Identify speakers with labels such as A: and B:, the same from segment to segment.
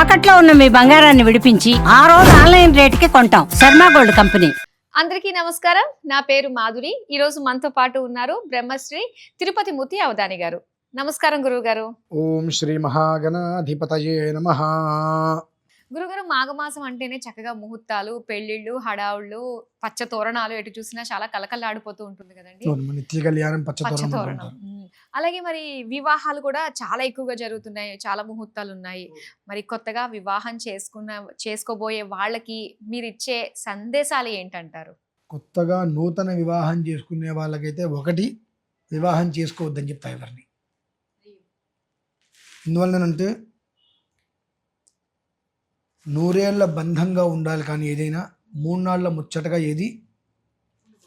A: తాకట్లో ఉన్న మీ బంగారాన్ని విడిపించి ఆ రోజు ఆన్లైన్ రేటుకి కొంటాం. Sharma gold company.
B: అందరికీ నమస్కారం. నా పేరు మాధురి. ఈ రోజు మనతో పాటు ఉన్నారు బ్రహ్మశ్రీ తిరుపతి ముతి అవధాని గారు. నమస్కారం గురువు గారు
C: ఓం శ్రీ మహాగణాధిపతయే నమ.
B: గురుగారు మాఘమాసం అంటేనే చక్కగా ముహూర్తాలు పెళ్ళిళ్ళు హడావుళ్ళు పచ్చ తోరణాలు ఎటు చూసినా చాలా కలకల్లాడిపోతూ ఉంటుంది కదండి.
C: నిత్య కళ్యాణం
B: పచ్చ తోరణం. అలాగే మరి వివాహాలు కూడా చాలా ఎక్కువగా జరుగుతున్నాయి. చాలా ముహూర్తాలు ఉన్నాయి మరి కొత్తగా వివాహం చేసుకున్న చేసుకోబోయే వాళ్ళకి మీరు ఇచ్చే సందేశాలు ఏంటంటారు?
C: కొత్తగా నూతన వివాహం చేసుకునే వాళ్ళకైతే ఒకటి వివాహం చేసుకోవద్దని చెప్తా ఎవరిని. ఎందువల్లనంటే నూరేళ్ళ బంధంగా ఉండాలి కానీ ఏదైనా మూడు నాళ్ళ ముచ్చటగా ఏది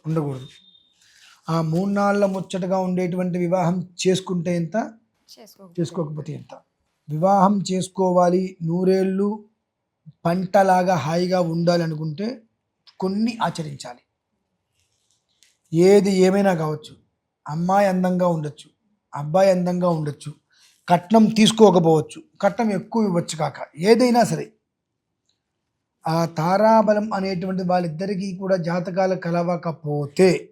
C: ఉండకూడదు. ఆ మూడు నాళ్ళ ముచ్చటగా ఉండేటువంటి వివాహం చేసుకుంటే ఎంత?
B: చేసుకో
C: చేసుకోకపోతే ఎంత? వివాహం చేసుకోవాలి నూరేళ్ళు పంటలాగా హాయిగా ఉండాలి అనుకుంటే కొన్ని ఆచరించాలి. ఏది ఏమైనా కావచ్చు. అమ్మాయి అందంగా ఉండొచ్చు. అబ్బాయి అందంగా ఉండొచ్చు. కట్నం తీసుకోకపోవచ్చు. కట్నం ఎక్కువ ఇవ్వచ్చు కాక ఏదైనా సరే. ఆ తారాబలం అనేటువంటి వాళ్ళిద్దరికీ కూడా జాతకాలు కలవకపోతే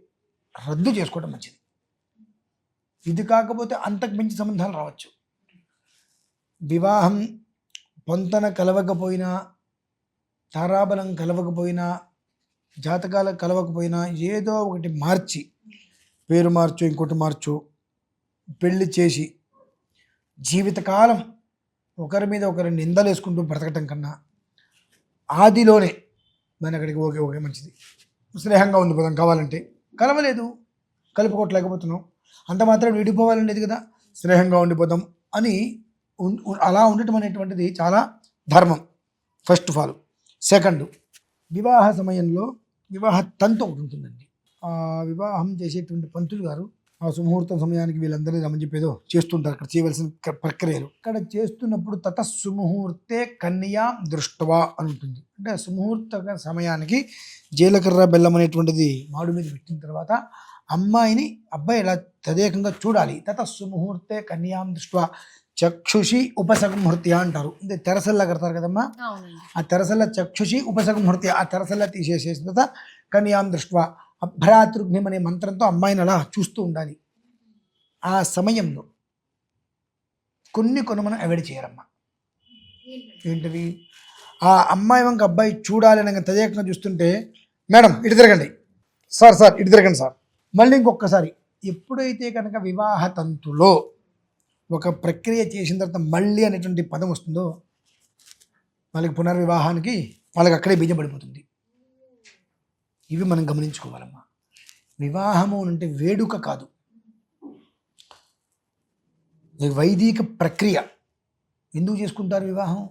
C: రద్దు చేసుకోవడం మంచిది. ఇది కాకపోతే అంతకు మించి సంబంధాలు రావచ్చు. వివాహం పొంతన కలవకపోయినా తారాబలం కలవకపోయినా జాతకాల కలవకపోయినా ఏదో ఒకటి మార్చి పేరు మార్చు ఇంకోటి మార్చు పెళ్ళి చేసి జీవితకాలం ఒకరి మీద ఒకరి నిందలు వేసుకుంటూ బ్రతకటం కన్నా ఆదిలోనే దాని అక్కడికి ఓకే ఓకే మంచిది. స్నేహంగా ఉంది పదం కావాలంటే. కలవలేదు. కలుపుకోవట్లేకపోతున్నాం అంత మాత్రం విడిపోవాలనేది కదా స్నేహంగా ఉండిపోతాం అని అలా ఉండటం అనేటువంటిది చాలా ధర్మం. ఫస్ట్ ఆఫ్ ఆల్ సెకండ్ వివాహ సమయంలో వివాహ తంతు ఒకటి ఉంటుందండి. వివాహం చేసేటువంటి పంతులు గారు ఆ సుముహూర్తం సమయానికి వీళ్ళందరినీ రమ్మని చెప్పేదో చేస్తుంటారు. అక్కడ చేయవలసిన ప్రక్రియలు. ఇక్కడ చేస్తున్నప్పుడు తత సుముహూర్తే కన్యా దృష్టవా అని ఉంటుంది అంటే ఆ సుముహూర్త సమయానికి జీలకర్ర బెల్లం అనేటువంటిది మాడు మీద పెట్టిన తర్వాత అమ్మాయిని అబ్బాయి ఇలా తదేకంగా చూడాలి. తత సుముహూర్తే కన్యాం దృష్ట్వా చక్షుషి ఉపసంహృత్య అంటారు. అంటే తెరసల్లా కడతారు కదమ్మా? ఆ తెరసల్ల చక్షుషి ఉపసంహృత్య ఆ తెరసల్ల తీసేసేసిన తర్వాత కన్యాం దృష్ట్వా అభ్రాతృఘ్నం అనే మంత్రంతో అమ్మాయిని అలా చూస్తూ ఉండాలి. ఆ సమయంలో కొన్ని కొన్ని మనం అవాయిడ్ చేయరమ్మా? ఏంటివి ఆ అమ్మాయి వంక అబ్బాయి చూడాలి అని తదేకంగా చూస్తుంటే మేడం ఇటు తిరగండి. సార్ సార్ ఇటు తిరగండి సార్. మళ్ళీ ఇంకొకసారి ఎప్పుడైతే కనుక వివాహ తంతులో ఒక ప్రక్రియ చేసిన తర్వాత మళ్ళీ అనేటువంటి పదం వస్తుందో వాళ్ళకి పునర్వివాహానికి వాళ్ళకి అక్కడే బీజం పడిపోతుంది. ఇవి మనం గమనించుకోవాలమ్మా. వివాహము అంటే వేడుక కాదు. వైదిక ప్రక్రియ. ఎందుకు చేసుకుంటారు వివాహం?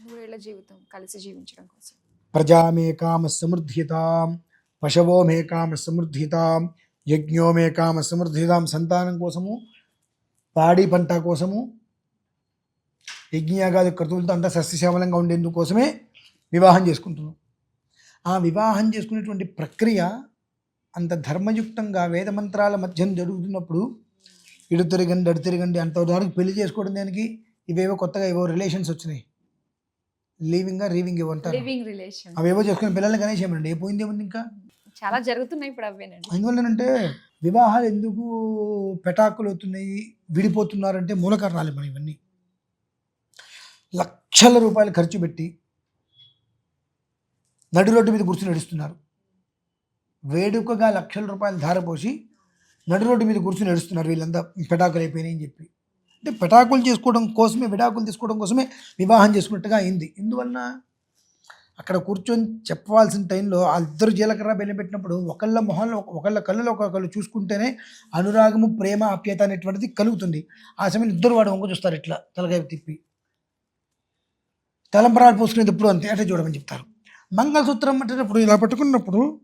B: నూరేళ్ళ జీవితం కలిసి జీవించడం కోసం.
C: ప్రజామే కామ సమృద్ధితాం పశవో మే కామ సమృద్ధితాం యజ్ఞో మే కామ సమృద్ధితాం సంతానం కోసము పాడి పంట కోసము యజ్ఞయాగాది క్రతువులతో అంతా సస్యశ్యామలంగా ఉండేందుకు కోసమే వివాహం చేసుకుంటున్నాం. ఆ వివాహం చేసుకునేటువంటి ప్రక్రియ అంత ధర్మయుక్తంగా వేదమంత్రాల మధ్యం జరుగుతున్నప్పుడు ఇడు తిరగండి అడు తిరగండి అంత దానికి పెళ్ళి చేసుకోవడం దానికి? ఇవేవో కొత్తగా ఏవో రిలేషన్స్ వచ్చినాయి. లీవింగ్ రీవింగ్ ఏవో అంటారు. అవేవో చేసుకుని పిల్లల్ని కనేసేయమండి ఏ పోయింది ఏముంది ఇంకా?
B: చాలా జరుగుతున్నాయి ఇప్పుడు అవేనండి
C: అందువల్లనంటే వివాహాలు ఎందుకు పెటాకులు అవుతున్నాయి విడిపోతున్నారంటే మూల కారణాలు మనం ఇవన్నీ. లక్షల రూపాయలు ఖర్చు పెట్టి నడి రోడ్డు మీద కూర్చుని నడుస్తున్నారు. వేడుకగా లక్షల రూపాయలు ధారపోసి నడి రోడ్డు మీద కూర్చుని నడుస్తున్నారు వీళ్ళంతా పెటాకులు అయిపోయినాయి అని చెప్పి. అంటే పెటాకులు చేసుకోవడం కోసమే విడాకులు తీసుకోవడం కోసమే వివాహం చేసుకున్నట్టుగా అయింది. ఎందువలన అక్కడ కూర్చొని చెప్పవలసిన టైంలో ఆ ఇద్దరు జీలకర్ర బెల్లం పెట్టినప్పుడు ఒకళ్ళ మొహంలో ఒకళ్ళ కళ్ళలో ఒకళ్ళు చూసుకుంటేనే అనురాగము ప్రేమ ఆప్యత అనేటువంటిది కలుగుతుంది. ఆ సమయంలో ఇద్దరు వాడు వంక చూస్తారు ఇట్లా తలకాయ తిప్పి. తలంపరాలు పోసుకునేది ఎప్పుడు అంతే. అంటే చూడమని చెప్తారు. మంగళసూత్రం పట్టేటప్పుడు ఇలా పట్టుకున్నప్పుడు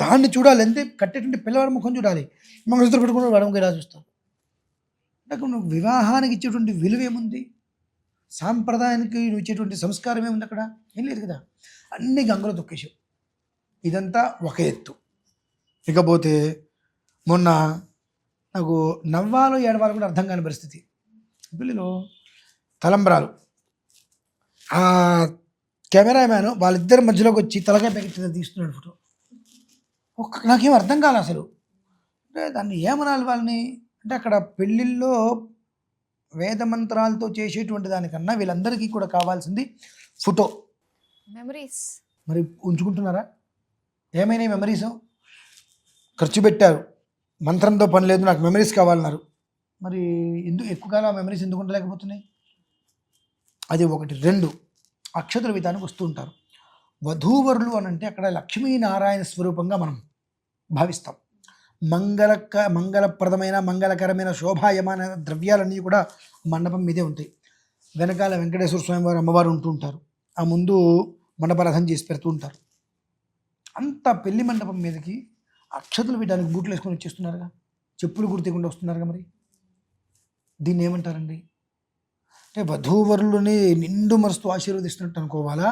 C: దాన్ని చూడాలి. అంతే కట్టేటువంటి పిల్లవాడి ముఖం చూడాలి. మంగళసూత్రం పెట్టుకున్న వాడు ఇలా చూస్తారు అంటే నువ్వు వివాహానికి ఇచ్చేటువంటి విలువ ఏముంది? సాంప్రదాయానికి నువ్వు ఇచ్చేటువంటి సంస్కారం ఏముంది అక్కడ? ఏం లేదు కదా. అన్ని గంగలో తొక్కేసావు ఇదంతా ఒక ఎత్తు. ఇకపోతే మొన్న నాకు నవ్వాలో ఏడవాలో కూడా అర్థం కాని పరిస్థితి. పిల్లలు తలంబ్రాలు. ఆ కెమెరామ్యాన్ వాళ్ళిద్దరి మధ్యలోకి వచ్చి తలకాయ పెట్టి తీస్తున్నాడు ఫోటో. ఒక్క నాకేం అర్థం కాలే అసలు. అంటే దాన్ని ఏమనాలి వాళ్ళని? అంటే అక్కడ పెళ్ళిళ్ళలో వేద మంత్రాలతో చేసేటువంటి దానికన్నా వీళ్ళందరికీ కూడా కావాల్సింది ఫోటో.
B: మెమరీస్
C: మరి ఉంచుకుంటున్నారా? ఏమైనా మెమరీస్ ఖర్చు పెట్టారు. మంత్రంతో పని లేదు నాకు మెమరీస్ కావాలన్నారు. మరి ఎందుకు ఎక్కువ కాలం ఆ మెమరీస్ ఎందుకు ఉండలేకపోతున్నాయి? అది ఒకటి. రెండు. అక్షతుల విధానికి వస్తూ ఉంటారు వధూవరులు అని అంటే అక్కడ లక్ష్మీనారాయణ స్వరూపంగా మనం భావిస్తాం. మంగళక మంగళప్రదమైన మంగళకరమైన శోభాయమాన ద్రవ్యాలన్నీ కూడా మండపం మీదే ఉంటాయి. వెనకాల వెంకటేశ్వర స్వామి వారు అమ్మవారు ఉంటూ ఉంటారు. ఆ ముందు మండపరథం చేసి పెడుతూ ఉంటారు. అంత పెళ్ళి మండపం మీదకి అక్షతలు వేయడానికి బూట్లు వేసుకొని వచ్చేస్తున్నారుగా. చెప్పులు గుర్తికుండా వస్తున్నారుగా మరి. దీన్ని ఏమంటారండి? అంటే వధూవరులని నిండు మనసుతో ఆశీర్వదిస్తున్నట్టు అనుకోవాలా?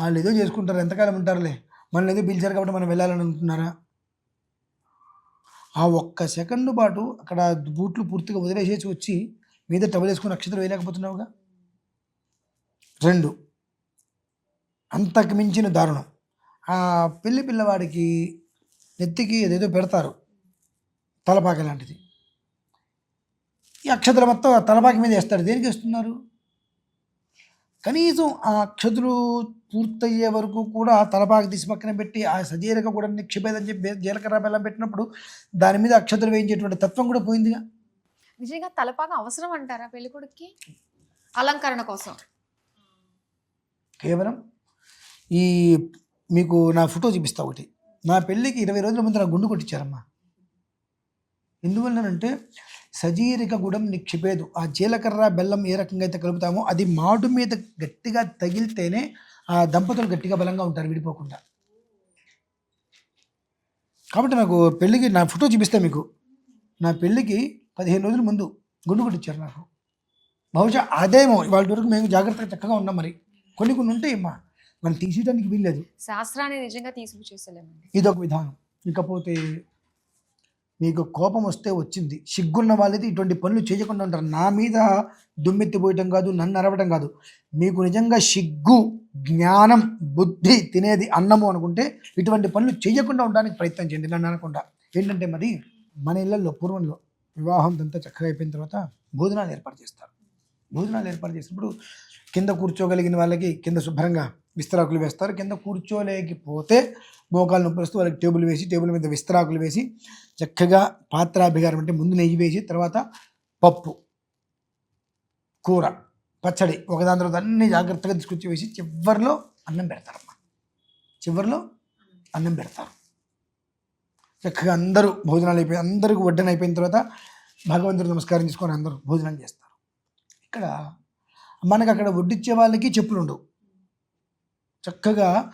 C: వాళ్ళు ఏదో చేసుకుంటారు ఎంతకాలం ఉంటారులే. మనల్ని ఏదో పిలిచారు కాబట్టి మనం వెళ్ళాలని అనుకుంటున్నారా? ఆ ఒక్క సెకండ్ పాటు అక్కడ బూట్లు పూర్తిగా వదిలేసేసి వచ్చి మీద టవల్ వేసుకుని నక్షత్రం వేయలేకపోతున్నావుగా? రెండు. అంతకు మించిన దారుణం. ఆ పెళ్ళి పిల్లవాడికి నెత్తికి ఏదేదో పెడతారు. తలపాక లాంటిది. ఈ అక్షతలు మొత్తం తలపాకి మీద వేస్తాడు దేనికి వేస్తున్నారు? కనీసం ఆ అక్షతులు పూర్తయ్యే వరకు కూడా తలపాకి తీసి పక్కన పెట్టి ఆ సజీరక కూడా నిక్షిపేదని చెప్పి జీలకర్ర బెల్లం పెట్టినప్పుడు దాని మీద అక్షతలు వేయించేటువంటి తత్వం కూడా పోయిందిగా.
B: నిజంగా తలపాక అవసరం అంటారా పెళ్ళి కొడుక్కి అలంకరణ కోసం.
C: కేవలం ఈ మీకు నా ఫోటో చూపిస్తా ఒకటి. నా పెళ్ళికి ఇరవై రోజుల ముందు నా గుండు కొట్టించారమ్మా. ఎందువల్లనంటే సజీరిక గుడం నిక్షిపేదు. ఆ జీలకర్ర బెల్లం ఏ రకంగా అయితే కలుపుతామో అది మాడు మీద గట్టిగా తగిలితేనే ఆ దంపతులు గట్టిగా బలంగా ఉంటారు విడిపోకుండా. కాబట్టి నాకు పెళ్ళికి నా ఫోటో చూపిస్తే మీకు. నా పెళ్ళికి పదిహేను రోజుల ముందు గుండు కొట్టించారు నాకు. బహుశా అదేమో ఇవాళ వరకు మేము జాగ్రత్తగా చక్కగా ఉన్నాం మరి. కొన్ని కొన్ని ఉంటాయి అమ్మా మనం తీసేయడానికి వీల్లేదు.
B: శాస్త్రాన్ని నిజంగా తీసుకుచేసలేమండి
C: ఇది ఒక విధానం. ఇకపోతే మీకు కోపం వస్తే వచ్చింది. సిగ్గున్న వాళ్ళైతే ఇటువంటి పనులు చేయకుండా ఉంటారు. నా మీద దుమ్మెత్తిపోయటం కాదు నన్ను అరవటం కాదు. మీకు నిజంగా సిగ్గు జ్ఞానం బుద్ధి తినేది అన్నము అనుకుంటే ఇటువంటి పనులు చేయకుండా ఉండడానికి ప్రయత్నం చేయండి. నన్ను అనకుండా. ఏంటంటే మరి మన ఇళ్ళల్లో పూర్వంలో వివాహం అంతా చక్కగా అయిపోయిన తర్వాత భోజనాలు ఏర్పాటు చేస్తారు. భోజనాలు ఏర్పాటు చేసినప్పుడు కింద కూర్చోగలిగిన వాళ్ళకి కింద శుభ్రంగా విస్తరాకులు వేస్తారు. కింద కూర్చోలేకపోతే మోకాలు నొప్పి వస్తూ వాళ్ళకి టేబుల్ వేసి టేబుల్ మీద విస్తరాకులు వేసి చక్కగా పాత్రాభిగారం అంటే ముందు నెయ్యి వేసి తర్వాత పప్పు కూర పచ్చడి ఒకదాని తర్వాత అన్ని జాగ్రత్తగా తీసుకొచ్చి వేసి చివరిలో అన్నం పెడతారమ్మా. చివరిలో అన్నం పెడతారు. చక్కగా అందరూ భోజనాలు అయిపోయి అందరికి వడ్డన అయిపోయిన తర్వాత భగవంతుడు నమస్కారం చేసుకొని అందరూ భోజనం చేస్తారు. ఇక్కడ మనకు అక్కడ వడ్డిచ్చే వాళ్ళకి చెప్పులు ఉండవు. చక్కగా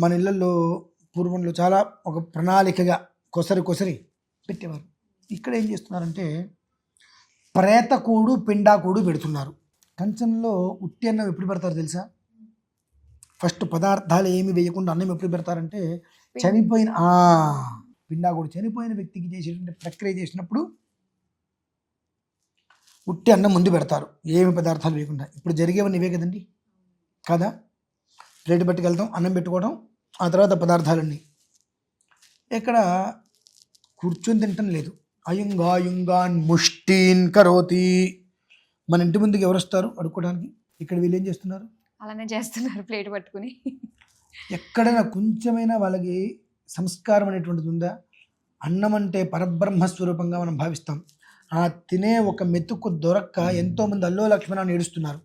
C: మన ఇళ్ళల్లో పూర్వంలో చాలా ఒక ప్రణాళికగా కొసరి కొసరి పెట్టేవారు. ఇక్కడ ఏం చేస్తున్నారంటే ప్రేతకూడు పిండాకూడు పెడుతున్నారు. కంచంలో ఉట్టి అన్నం ఎప్పుడు పెడతారు తెలుసా? ఫస్ట్ పదార్థాలు ఏమి వేయకుండా అన్నం ఎప్పుడు పెడతారంటే చనిపోయిన పిండాకుడు చనిపోయిన వ్యక్తికి చేసేటువంటి ప్రక్రియ చేసినప్పుడు ఉట్టి అన్నం ముందు పెడతారు. ఏమి పదార్థాలు వేయకుండా. ఇప్పుడు జరిగేవన్నీ ఇవే కదండి? కదా? ప్లేట్ పట్టుకెళ్తాం అన్నం పెట్టుకోవడం ఆ తర్వాత పదార్థాలన్నీ. ఇక్కడ కూర్చొని తింటం లేదు. అయుంగాయుంగాన్ ముష్టీన్ కరోతి. మన ఇంటి ముందుకు ఎవరు వస్తారు అడుక్కోవడానికి? ఇక్కడ వీళ్ళు ఏం చేస్తున్నారు?
B: అలానే చేస్తున్నారు ప్లేట్ పట్టుకుని.
C: ఎక్కడైనా కొంచెమైనా వాళ్ళకి సంస్కారం అనేటువంటిది ఉందా? అన్నం అంటే పరబ్రహ్మ స్వరూపంగా మనం భావిస్తాం. ఆ తినే ఒక మెతుకు దొరక్క ఎంతోమంది అల్లో లక్ష్మణాన్ని ఏడుస్తున్నారు.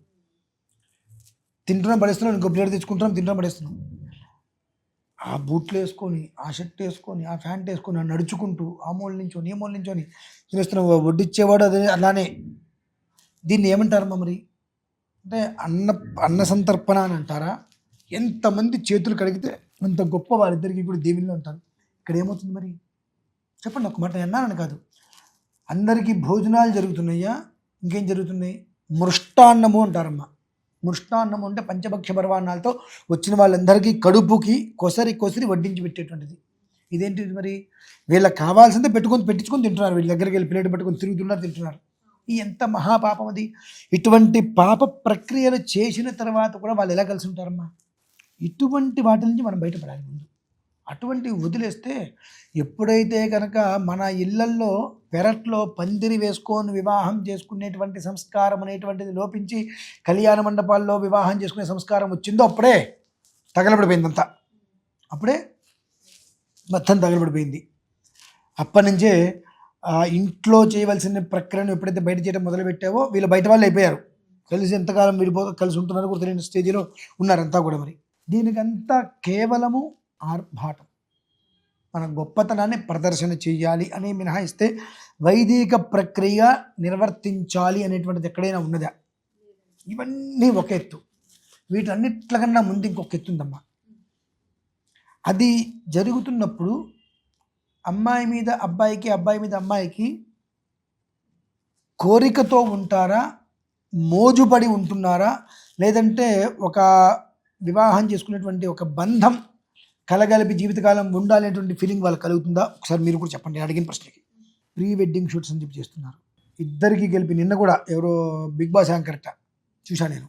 C: తింటున్నాం పడేస్తున్నాం ఇంకో ప్లేట్ తెచ్చుకుంటున్నాం తింటున్నాం పడేస్తున్నాం. ఆ బూట్లు వేసుకొని ఆ షర్ట్ వేసుకొని ఆ ప్యాంట్ వేసుకొని ఆ నడుచుకుంటూ ఆ మూల నుంచోని ఏ మూల నుంచోని తినేస్తున్నాం వడ్డిచ్చేవాడు అదే అలానే. దీన్ని ఏమంటారమ్మా మరి? అంటే అన్న అన్న సంతర్పణ అని అంటారా? ఎంతమంది చేతులు కడిగితే అంత గొప్ప వారిద్దరికి కూడా దేవుళ్ళు ఉంటారు. ఇక్కడ ఏమవుతుంది మరి? చెప్పండి ఒక మాట అన్నానని కాదు. అందరికీ భోజనాలు జరుగుతున్నాయా? ఇంకేం జరుగుతున్నాయి? మృష్టాన్నము అంటారమ్మా. మృష్ణాన్నం ఉంటే పంచభక్ష పర్వాణాలతో వచ్చిన వాళ్ళందరికీ కడుపుకి కొసరి కొసరి వడ్డించి పెట్టేటువంటిది. ఇదేంటి మరి? వీళ్ళకి కావాల్సిందే పెట్టుకొని పెట్టించుకొని తింటున్నారు. వీళ్ళ దగ్గరికి వెళ్ళి ప్లేట్ పెట్టుకొని తిరుగుతున్నారు తింటున్నారు. ఈ ఎంత మహాపాపం అది. ఇటువంటి పాప ప్రక్రియలు చేసిన తర్వాత కూడా వాళ్ళు ఎలా కలిసి ఉంటారమ్మా? ఇటువంటి వాటి నుంచి మనం బయటపడాలి ముందు. అటువంటి వదిలేస్తే ఎప్పుడైతే కనుక మన ఇళ్ళల్లో పెరట్లో పందిరి వేసుకొని వివాహం చేసుకునేటువంటి సంస్కారం అనేటువంటిది లోపించి కళ్యాణ మండపాల్లో వివాహం చేసుకునే సంస్కారం వచ్చిందో అప్పుడే తగలబడిపోయిందంతా. అప్పుడే మొత్తం తగలబడిపోయింది. అప్పటి నుంచే ఇంట్లో చేయవలసిన ప్రక్రియను ఎప్పుడైతే బయట చేయడం మొదలుపెట్టావో వీళ్ళు బయట వాళ్ళు అయిపోయారు. కలిసి ఎంతకాలం విడిపో కలిసి ఉంటున్నారో కూడా తెలియని స్టేజ్లో ఉన్నారంతా కూడా మరి. దీనికంతా కేవలము ఆర్భాటం. మన గొప్పతనాన్ని ప్రదర్శన చేయాలి అని మినహాయిస్తే వైదిక ప్రక్రియ నిర్వర్తించాలి అనేటువంటిది ఎక్కడైనా ఉన్నదా? ఇవన్నీ ఒక ఎత్తు. వీటన్నిట్లకన్నా ముందు ఇంకొక ఎత్తు ఉందమ్మా. అది జరుగుతున్నప్పుడు అమ్మాయి మీద అబ్బాయికి అబ్బాయి మీద అమ్మాయికి కోరికతో ఉంటారా? మోజుపడి ఉంటున్నారా? లేదంటే ఒక వివాహం చేసుకునేటువంటి ఒక బంధం కలగలిపి జీవితకాలం ఉండాలనేటువంటి ఫీలింగ్ వాళ్ళకి కలుగుతుందా? ఒకసారి మీరు కూడా చెప్పండి నేను అడిగిన ప్రశ్నకి. ప్రీ వెడ్డింగ్ షూట్స్ అని చెప్పి చేస్తున్నారు. ఇద్దరికి గెలిపి నిన్న కూడా ఎవరో బిగ్ బాస్ యాంకర్ట చూశా నేను.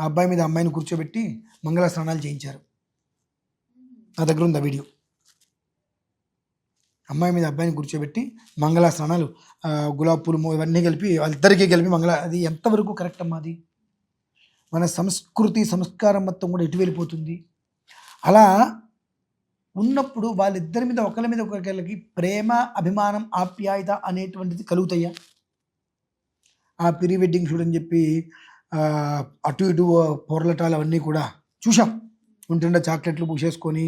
C: ఆ అబ్బాయి మీద అమ్మాయిని కూర్చోబెట్టి మంగళ స్నానాలు చేయించారు. నా దగ్గర ఉంది ఆ వీడియో? అమ్మాయి మీద అబ్బాయిని కూర్చోబెట్టి మంగళ స్నానాలు గులాబ్ పూలు ఇవన్నీ కలిపి వాళ్ళిద్దరికీ కలిపి మంగళ అది ఎంతవరకు కరెక్ట్ అమ్మా అది? మన సంస్కృతి సంస్కారం మొత్తం కూడా ఎటు వెళ్ళిపోతుంది? అలా ఉన్నప్పుడు వాళ్ళిద్దరి మీద ఒకరి మీద ఒకరికి ప్రేమ అభిమానం ఆప్యాయత అనేటువంటిది కలుగుతాయా? ఆ ప్రీ వెడ్డింగ్ షూట్ అని చెప్పి అటు ఇటు పొరలటాలు అవన్నీ కూడా చూసాం ఉంటుండే చాక్లెట్లు పూసేసుకొని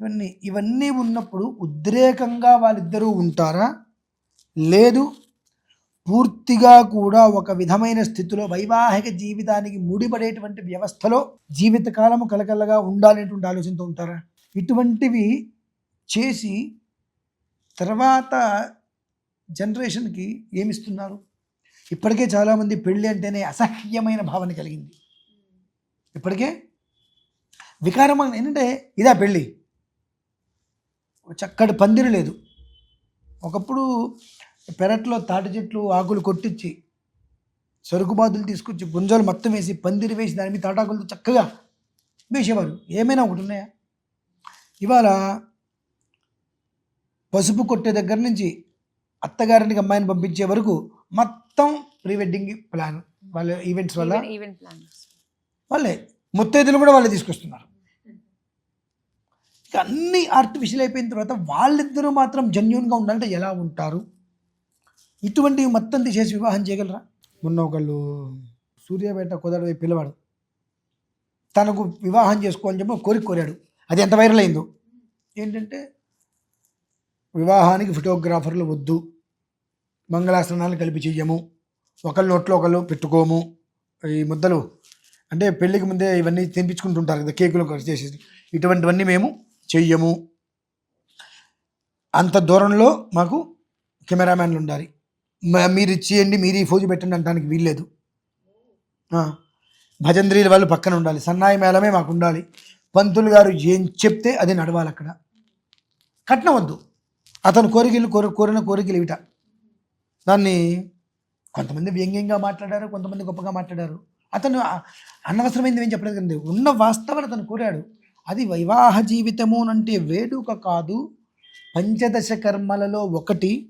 C: ఇవన్నీ ఇవన్నీ ఉన్నప్పుడు ఉద్రేకంగా వాళ్ళిద్దరూ ఉంటారా? లేదు పూర్తిగా కూడా ఒక విధమైన స్థితిలో వైవాహిక జీవితానికి ముడిపడేటువంటి వ్యవస్థలో జీవితకాలము కలకలగా ఉండాలనేటువంటి ఆలోచనతో ఉంటారా? ఇటువంటివి చేసి తర్వాత జనరేషన్కి ఏమిస్తున్నారు? ఇప్పటికే చాలామంది పెళ్ళి అంటేనే అసహ్యమైన భావన కలిగింది. ఇప్పటికే వికారం ఏంటంటే ఇదా పెళ్ళి? చక్కటి పందిరి లేదు. ఒకప్పుడు పెరట్లో తాటి చెట్లు ఆకులు కొట్టించి సరుకు బాతులు తీసుకొచ్చి గుంజాలు మొత్తం వేసి పందిరి వేసి దాని మీద తాటాకులతో చక్కగా వేసేవారు ఏమైనా ఒకటి ఉన్నాయా? ఇవాళ పసుపు కొట్టే దగ్గర నుంచి అత్తగారికి అమ్మాయిని పంపించే వరకు మొత్తం ప్రీ వెడ్డింగ్ ప్లాన్. వాళ్ళ ఈవెంట్స్ వల్ల వాళ్ళే. ముత్తైదులు కూడా వాళ్ళే తీసుకొస్తున్నారు. ఇక అన్ని ఆర్టిఫిషియల్ అయిపోయిన తర్వాత వాళ్ళిద్దరూ మాత్రం జెన్యున్గా ఉండాలంటే ఎలా ఉంటారు? ఇటువంటివి మొత్తం తీసేసి వివాహం చేయగలరా? మొన్న ఒకళ్ళు సూర్యాపేట కుదరవై పిల్లవాడు తనకు వివాహం చేసుకోని చెప్పి కోరిక కోరాడు. అది ఎంత వైరల్ అయిందో? ఏంటంటే వివాహానికి ఫోటోగ్రాఫర్లు వద్దు మంగళాసనాలు కలిపి చెయ్యము ఒకళ్ళ నోట్లో ఒకళ్ళు పెట్టుకోము ఈ ముద్దలు అంటే పెళ్ళికి ముందే ఇవన్నీ తినిపించుకుంటుంటారు కదా కేకులు కట్ చేసేసి ఇటువంటివన్నీ మేము చెయ్యము. అంత దూరంలో మాకు కెమెరామ్యాన్లు ఉండాలి. మీరు ఇచ్చేయండి మీరు ఈ ఫోజు పెట్టండి అంటానికి వీల్లేదు. భజంద్రీల వాళ్ళు పక్కన ఉండాలి సన్నాయి మేళమే మాకు ఉండాలి. పంతులు గారు ఏం చెప్తే అది నడవాలి అక్కడ. కట్నం వద్దు. అతను కోరికలు కోరి కోరిన కోరికలు ఇవిట. దాన్ని కొంతమంది వ్యంగ్యంగా మాట్లాడారు కొంతమంది గొప్పగా మాట్లాడారు. అతను అనవసరమైంది ఏం చెప్పలేదు కదండి. ఉన్న వాస్తవాన్ని అతను కోరాడు. అది వివాహ జీవితము అంటే వేడుక కాదు. పంచదశ కర్మలలో ఒకటి.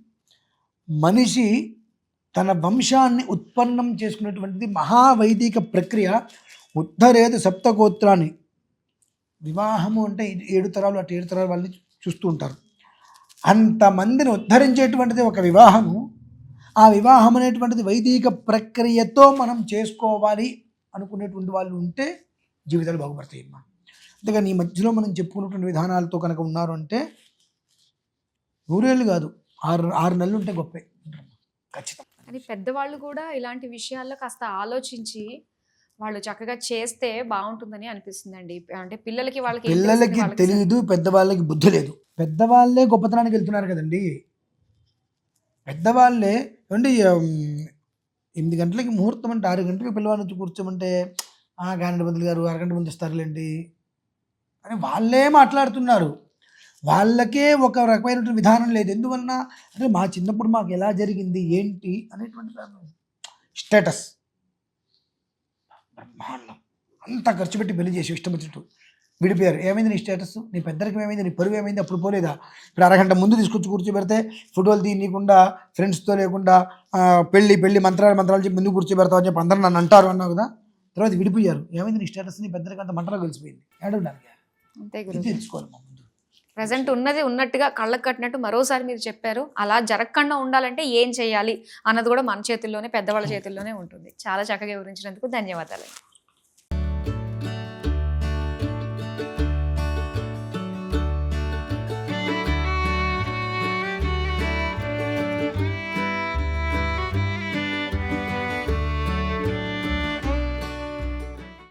C: మనిషి తన వంశాన్ని ఉత్పన్నం చేసుకున్నటువంటిది మహావైదిక ప్రక్రియ ఉద్ధరేదు సప్తగోత్రాన్ని. వివాహము అంటే ఏడు తరాలు అటు ఏడు తరాలు వాళ్ళని చూస్తూ ఉంటారు. అంతమందిని ఉద్ధరించేటువంటిది ఒక వివాహము. ఆ వివాహం అనేటువంటిది వైదిక ప్రక్రియతో మనం చేసుకోవాలి అనుకునేటువంటి వాళ్ళు ఉంటే జీవితాలు బాగుపడతాయి అమ్మా. అంతేగాని ఈ మధ్యలో మనం చెప్పుకున్నటువంటి విధానాలతో కనుక ఉన్నారు అంటే నూరేళ్ళు కాదు ఆరు ఆరు నెలలు ఉంటే గొప్పే. ఖచ్చితం
B: కానీ పెద్దవాళ్ళు కూడా ఇలాంటి విషయాల్లో కాస్త ఆలోచించి వాళ్ళు చక్కగా చేస్తే బాగుంటుందని అనిపిస్తుందండి. అంటే పిల్లలకి వాళ్ళకి
C: పిల్లలకి తెలియదు పెద్దవాళ్ళకి బుద్ధి లేదు. పెద్దవాళ్ళే గొప్పతనానికి వెళ్తున్నారు కదండి. పెద్దవాళ్ళే ఉమ్, ఎనిమిది గంటలకి ముహూర్తం అంటే ఆరు గంటలకి పిల్లవాడిని వచ్చి కూర్చోమంటే ఆ గానండి బదులు గారు అరగంట ముందు ఇస్తారులేండి అని వాళ్ళే మాట్లాడుతున్నారు. వాళ్ళకే ఒక రకమైనటువంటి విధానం లేదు. ఎందువలన? అంటే మా చిన్నప్పుడు మాకు ఎలా జరిగింది? ఏంటి? అనేటువంటి స్టేటస్. బ్రహ్మాండం. అంత ఖర్చు పెట్టి పెళ్ళి చేసి ఇష్టం వచ్చినట్టు. విడిపోయారు. ఏమైంది నీ స్టేటస్? నీ పెద్దరికం ఏమైంది? నీ పరువు ఏమైంది? అప్పుడు పోలేదా? ఇప్పుడు అరగంట ముందు తీసుకొచ్చి కూర్చోబెడితే ఫోటోలు తీయకుండా ఫ్రెండ్స్తో లేకుండా ఆ, పెళ్ళి పెళ్ళి మంత్రాలు మంత్రాలు చెప్పి ముందు కూర్చోబెడతావు అని చెప్పి అందరూ నన్ను అంటారు అన్నావు కదా? తర్వాత విడిపోయారు. ఏమైంది నీ స్టేటస్? నీ పెద్దరికం అంత మంటలో కలిసిపోయింది. ఏడవడానికి తెలుసుకోవాలి
B: ప్రజెంట్ ఉన్నది ఉన్నట్టుగా కళ్ళకు కట్టినట్టు మరోసారి మీరు చెప్పారు. అలా జరగకుండా ఉండాలంటే ఏం చేయాలి అన్నది కూడా మన చేతుల్లోనే పెద్దవాళ్ళ చేతుల్లోనే ఉంటుంది. చాలా చక్కగా వివరించినందుకు ధన్యవాదాలు.